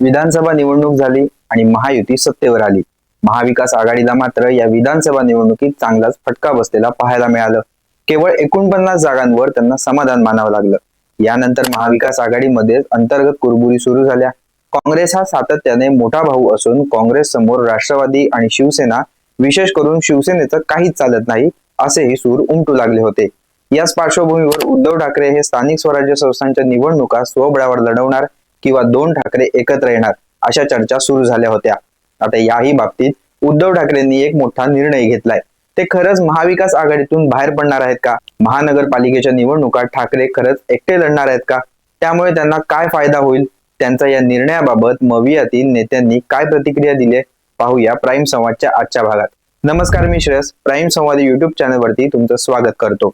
विधानसभा निवडणूक झाली आणि महायुती सत्तेवर आली. महाविकास आघाडीला मात्र या विधानसभा निवडणुकीत चांगलाच फटका बसलेला पाहायला मिळालं. केवळ एकोणपन्नास जागांवर त्यांना समाधान मानावं लागलं. यानंतर महाविकास आघाडीमध्ये अंतर्गत कुरबुरी सुरू झाल्या. काँग्रेस हा सातत्याने मोठा भाऊ असून काँग्रेस समोर राष्ट्रवादी आणि शिवसेना विशेष करून शिवसेनेचं काहीच चालत नाही असेही सूर उमटू लागले होते. याच पार्श्वभूमीवर उद्धव ठाकरे हे स्थानिक स्वराज्य संस्थांच्या निवडणुका स्वबळावर लढवणार किंवा दोन ठाकरे एकत्र येणार अशा चर्चा सुरू झाल्या होत्या. आता याही बाबतीत उद्धव ठाकरेंनी एक मोठा निर्णय घेतलाय. ते खरंच महाविकास आघाडीतून बाहेर पडणार आहेत का? महानगरपालिकेच्या निवडणुका ठाकरे खरंच एकटे लढणार आहेत का? त्यामुळे त्यांना काय फायदा होईल? त्यांचा या निर्णयाबाबत मवियातील नेत्यांनी काय प्रतिक्रिया दिली पाहूया प्राईम संवादच्या आजच्या भागात. नमस्कार मी श्रेयस. प्राईम संवाद युट्यूब चॅनलवरती तुमचं स्वागत करतो.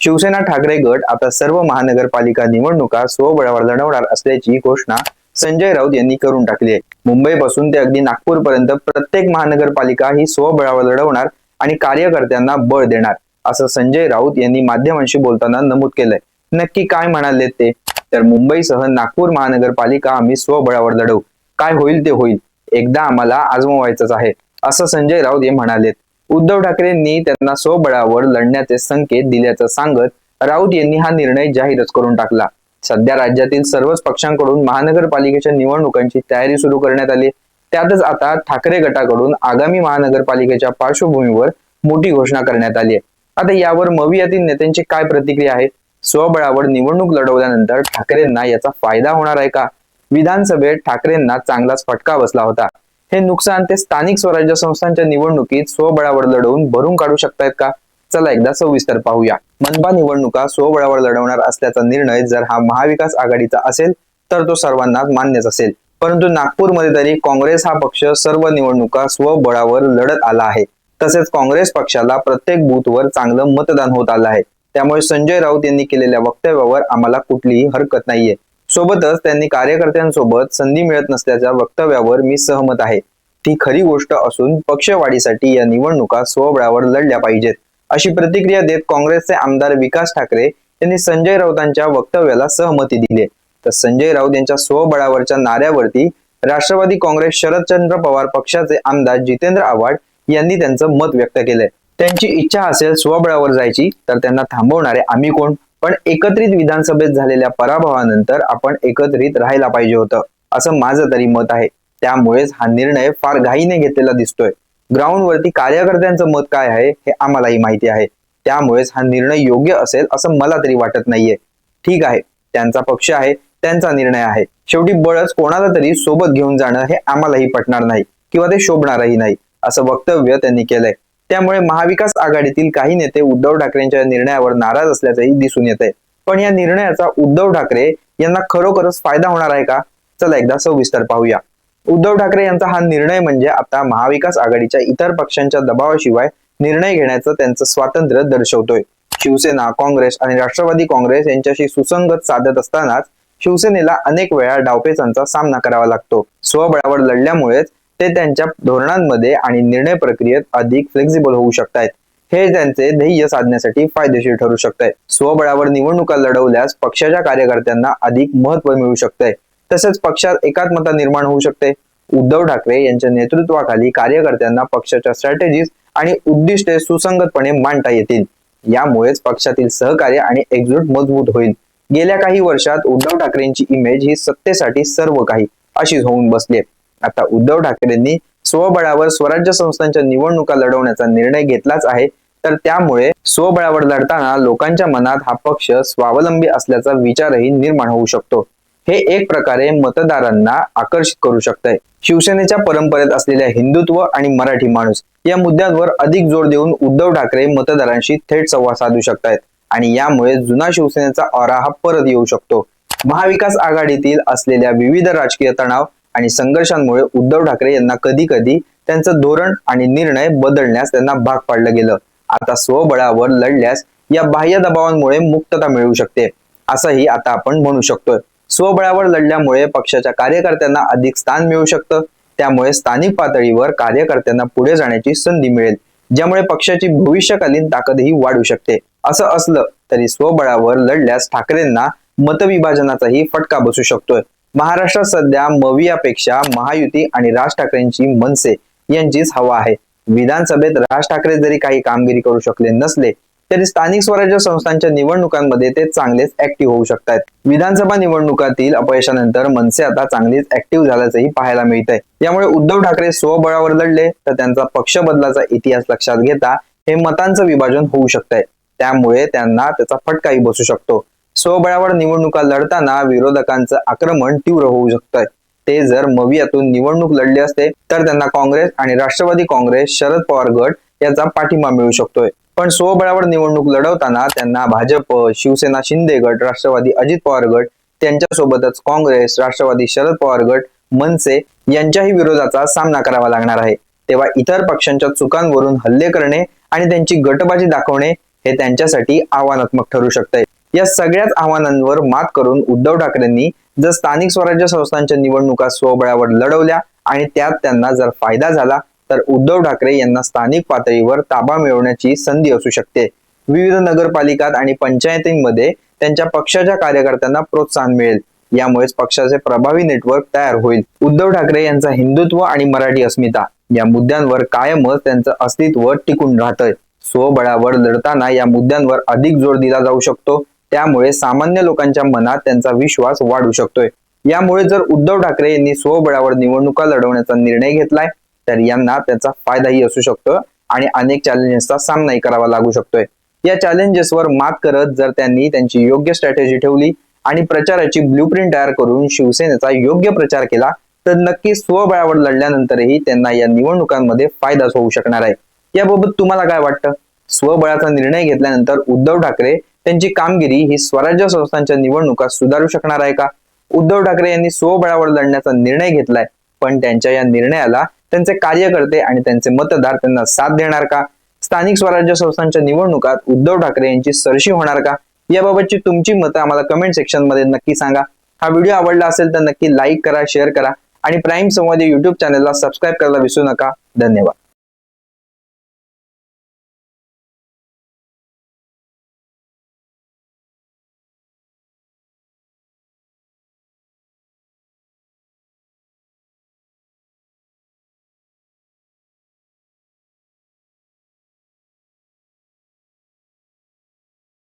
शिवसेना ठाकरे गट आता सर्व महानगरपालिका निवडणुका स्वबळावर लढवणार असल्याची घोषणा संजय राऊत यांनी करून टाकली आहे. मुंबईपासून ते अगदी नागपूर पर्यंत प्रत्येक महानगरपालिका ही स्वबळावर लढवणार आणि कार्यकर्त्यांना बळ देणार असं संजय राऊत यांनी माध्यमांशी बोलताना नमूद केलंय. नक्की काय म्हणाले ते? तर मुंबईसह नागपूर महानगरपालिका आम्ही स्वबळावर लढवू काय होईल ते होईल. एकदा आम्हाला आजमावायचंच आहे असं संजय राऊत हे म्हणालेत. उद्धव ठाकरेंनी त्यांना स्वबळावर लढण्याचे संकेत दिल्याचं सांगत राऊत यांनी हा निर्णय जाहीरच करून टाकला. सध्या राज्यातील सर्वच पक्षांकडून महानगरपालिकेच्या निवडणुकांची तयारी सुरू करण्यात आली. त्यातच आता ठाकरे गटाकडून आगामी महानगरपालिकेच्या पार्श्वभूमीवर मोठी घोषणा करण्यात आली आहे. आता यावर मवियातील नेत्यांची काय प्रतिक्रिया आहे? स्वबळावर निवडणूक लढवल्यानंतर ठाकरेंना याचा फायदा होणार आहे का? विधानसभेत ठाकरेंना चांगलाच फटका बसला होता. हे नुकसान ते स्थानिक स्वराज्य संस्थांच्या निवडणुकीत स्वबळावर लढवून भरून काढू शकतायत का? चला एकदा सविस्तर पाहूया. मनपा निवडणुका स्वबळावर लढवणार असल्याचा निर्णय जर हा महाविकास आघाडीचा असेल तर तो सर्वांनाच मान्यच असेल. परंतु नागपूरमध्ये तरी काँग्रेस हा पक्ष सर्व निवडणुका स्वबळावर लढत आला आहे. तसेच काँग्रेस पक्षाला प्रत्येक बूथवर चांगलं मतदान होत आलं आहे. त्यामुळे संजय राऊत यांनी केलेल्या वक्तव्यावर आम्हाला कुठलीही हरकत नाहीये. सोबतच त्यांनी कार्यकर्त्यांसोबत संधी मिळत नसल्याच्या वक्तव्यावर मी सहमत आहे. ती खरी गोष्ट असून पक्षवाढीसाठी या निवडणुका स्वबळावर लढल्या पाहिजेत अशी प्रतिक्रिया देत काँग्रेसचे आमदार विकास ठाकरे यांनी संजय राऊतांच्या वक्तव्याला सहमती दिली तर संजय राऊत यांच्या स्वबळावरच्या नाऱ्यावरती राष्ट्रवादी काँग्रेस शरदचंद्र पवार पक्षाचे आमदार जितेंद्र आव्हाड यांनी त्यांचं मत व्यक्त केलंय. त्यांची इच्छा असेल स्वबळावर जायची तर त्यांना थांबवणारे आम्ही कोण? पण एकत्रित विधानसभेत झालेल्या पराभवानंतर आपण एकत्रित राहायला पाहिजे होतं असं माझं तरी मत आहे. त्यामुळेच हा निर्णय फार घाईने घेतलेला दिसतोय. ग्राउंडवरती कार्यकर्त्यांचं मत काय आहे हे आम्हालाही माहिती आहे. त्यामुळेच हा निर्णय योग्य असेल असं मला तरी वाटत नाहीये. ठीक आहे त्यांचा पक्ष आहे त्यांचा निर्णय आहे. शेवटी बळच कोणाला तरी सोबत घेऊन जाणं हे आम्हालाही पटणार नाही किंवा ते शोभणारही नाही असं वक्तव्य त्यांनी केलंय. त्यामुळे महाविकास आघाडीतील काही नेते उद्धव ठाकरेंच्या निर्णयावर नाराज असल्याचंही दिसून येत आहे पण या निर्णयाचा उद्धव ठाकरे यांना खरोखरच फायदा होणार आहे का? चला एकदा सविस्तर पाहूया. उद्धव ठाकरे यांचा हा निर्णय म्हणजे आता महाविकास आघाडीच्या इतर पक्षांच्या दबावाशिवाय निर्णय घेण्याचं त्यांचं स्वातंत्र्य दर्शवतोय. शिवसेना काँग्रेस आणि राष्ट्रवादी काँग्रेस यांच्याशी सुसंगत साधत असतानाच शिवसेनेला अनेक वेळा डावपेचांचा सामना करावा लागतो. स्वबळावर लढल्यामुळेच ते त्यांच्या धोरणांमध्ये आणि निर्णय प्रक्रियेत अधिक फ्लेक्झिबल होऊ शकतात हे त्यांचे ध्येय साधण्यासाठी फायदेशीर ठरू शकतंय. स्वबळावर निवडणुका लढवल्यास पक्षाच्या कार्यकर्त्यांना अधिक महत्त्व मिळू शकतंय. तसेच पक्षात एकात्मता निर्माण होऊ शकते. उद्धव ठाकरे यांच्या नेतृत्वाखाली कार्यकर्त्यांना पक्षाच्या स्ट्रॅटेजीज आणि उद्दिष्टे सुसंगतपणे मांडता येतील. यामुळेच पक्षातील सहकार्य आणि एकजूट मजबूत होईल. गेल्या काही वर्षात उद्धव ठाकरेंची इमेज ही सत्तेसाठी सर्व काही अशीच होऊन बसली आता उद्धव ठाकरेंनी स्वबळावर स्वराज्य संस्थांच्या निवडणुका लढवण्याचा निर्णय घेतलाच आहे. तर त्यामुळे स्वबळावर लढताना लोकांच्या मनात हा पक्ष स्वावलंबी असल्याचा विचारही निर्माण होऊ शकतो. हे एक प्रकारे मतदारांना आकर्षित करू शकतंय. शिवसेनेच्या परंपरेत असलेल्या हिंदुत्व आणि मराठी माणूस या मुद्द्यांवर अधिक जोर देऊन उद्धव ठाकरे मतदारांशी थेट संवाद साधू शकतायत आणि यामुळे जुना शिवसेनेचा ऑरा हा परत येऊ शकतो. महाविकास आघाडीतील असलेल्या विविध राजकीय तणाव आणि संघर्षांमुळे उद्धव ठाकरे यांना कधी कधी त्यांचं धोरण आणि निर्णय बदलण्यास त्यांना भाग पाडलं गेलं. आता स्वबळावर लढल्यास या बाह्य दबावांमुळे मुक्तता मिळू शकते असंही आता आपण म्हणू शकतोय. स्वबळावर लढल्यामुळे पक्षाच्या कार्यकर्त्यांना अधिक स्थान मिळू शकतं त्यामुळे स्थानिक पातळीवर कार्यकर्त्यांना पुढे जाण्याची संधी मिळेल ज्यामुळे पक्षाची भविष्यकालीन ताकदही वाढू शकते. असं असलं तरी स्वबळावर लढल्यास ठाकरेंना मतविभाजनाचाही फटका बसू शकतोय. महाराष्ट्रात सध्या मवियापेक्षा महायुती आणि राज ठाकरेंची मनसे यांचीच हवा आहे. विधानसभेत राज ठाकरे जरी काही कामगिरी करू शकले नसले तरी स्थानिक स्वराज्य संस्थांच्या निवडणुकांमध्ये ते चांगलेच ऍक्टिव्ह होऊ शकतात विधानसभा निवडणुकातील अपयशानंतर मनसे आता चांगलीच ऍक्टिव्ह झाल्याचंही पाहायला मिळत आहे यामुळे उद्धव ठाकरे स्वबळावर लढले तर त्यांचा पक्ष बदलाचा इतिहास लक्षात घेता हे मतांचं विभाजन होऊ शकतंय. त्यामुळे त्यांना त्याचा फटकाही बसू शकतो. स्वबळावर निवडणुका लढताना विरोधकांचं आक्रमण तीव्र होऊ शकतंय. ते जर मवियातून निवडणूक लढले असते तर त्यांना काँग्रेस आणि राष्ट्रवादी काँग्रेस शरद पवार गट याचा पाठिंबा मिळू शकतोय. पण स्वबळावर निवडणूक लढवताना त्यांना भाजप शिवसेना शिंदे गट राष्ट्रवादी अजित पवार गट त्यांच्यासोबतच काँग्रेस राष्ट्रवादी शरद पवार गट मनसे यांच्याही विरोधाचा सामना करावा लागणार आहे. तेव्हा इतर पक्षांच्या चुकांवरून हल्ले करणे आणि त्यांची गटबाजी दाखवणे हे त्यांच्यासाठी आव्हानात्मक ठरू शकते या सगळ्याच आव्हानांवर मात करून उद्धव ठाकरेंनी जर स्थानिक स्वराज्य संस्थांच्या निवडणुका स्वबळावर लढवल्या आणि त्यात त्यांना जर फायदा झाला तर उद्धव ठाकरे यांना स्थानिक पातळीवर ताबा मिळवण्याची संधी असू शकते. विविध नगरपालिकात आणि पंचायतींमध्ये त्यांच्या पक्षाच्या कार्यकर्त्यांना प्रोत्साहन मिळेल. यामुळेच पक्षाचे प्रभावी नेटवर्क तयार होईल. उद्धव ठाकरे यांचा हिंदुत्व आणि मराठी अस्मिता या मुद्द्यांवर कायमच त्यांचं अस्तित्व टिकून राहतंय. स्वबळावर लढताना या मुद्द्यांवर अधिक जोर दिला जाऊ शकतो. त्यामुळे सामान्य लोकांच्या मनात त्यांचा विश्वास वाढू शकतोय. यामुळे जर उद्धव ठाकरे यांनी स्वबळावर निवडणुका लढवण्याचा निर्णय घेतलाय तर यांना त्याचा फायदाही असू शकतो आणि अनेक चॅलेंजेसचा सामनाही करावा लागू शकतोय. या चॅलेंजेसवर मात करत जर त्यांनी त्यांची योग्य स्ट्रॅटेजी ठेवली आणि प्रचाराची ब्ल्यूप्रिंट तयार करून शिवसेनेचा योग्य प्रचार केला तर नक्की स्वबळावर लढल्यानंतरही त्यांना या निवडणुकांमध्ये फायदाच होऊ शकणार आहे. याबाबत तुम्हाला काय वाटतं? स्वबळाचा निर्णय घेतल्यानंतर उद्धव ठाकरे त्यांची कामगिरी ही स्वराज्य संस्थांच्या निवडणुका सुधारू शकणार आहे का? उद्धव ठाकरे यांनी स्वबळावर लढण्याचा निर्णय घेतलाय पण त्यांच्या या निर्णयाला त्यांचे कार्यकर्ते आणि त्यांचे मतदार त्यांना साथ देणार का? स्थानिक स्वराज्य संस्थांच्या निवडणुकात उद्धव ठाकरे यांची सरशी होणार का? याबाबतची तुमची मतं आम्हाला कमेंट सेक्शनमध्ये नक्की सांगा. हा व्हिडिओ आवडला असेल तर नक्की लाईक करा शेअर करा आणि प्राईम संवादी युट्यूब चॅनलला सबस्क्राईब करायला विसरू नका. धन्यवाद.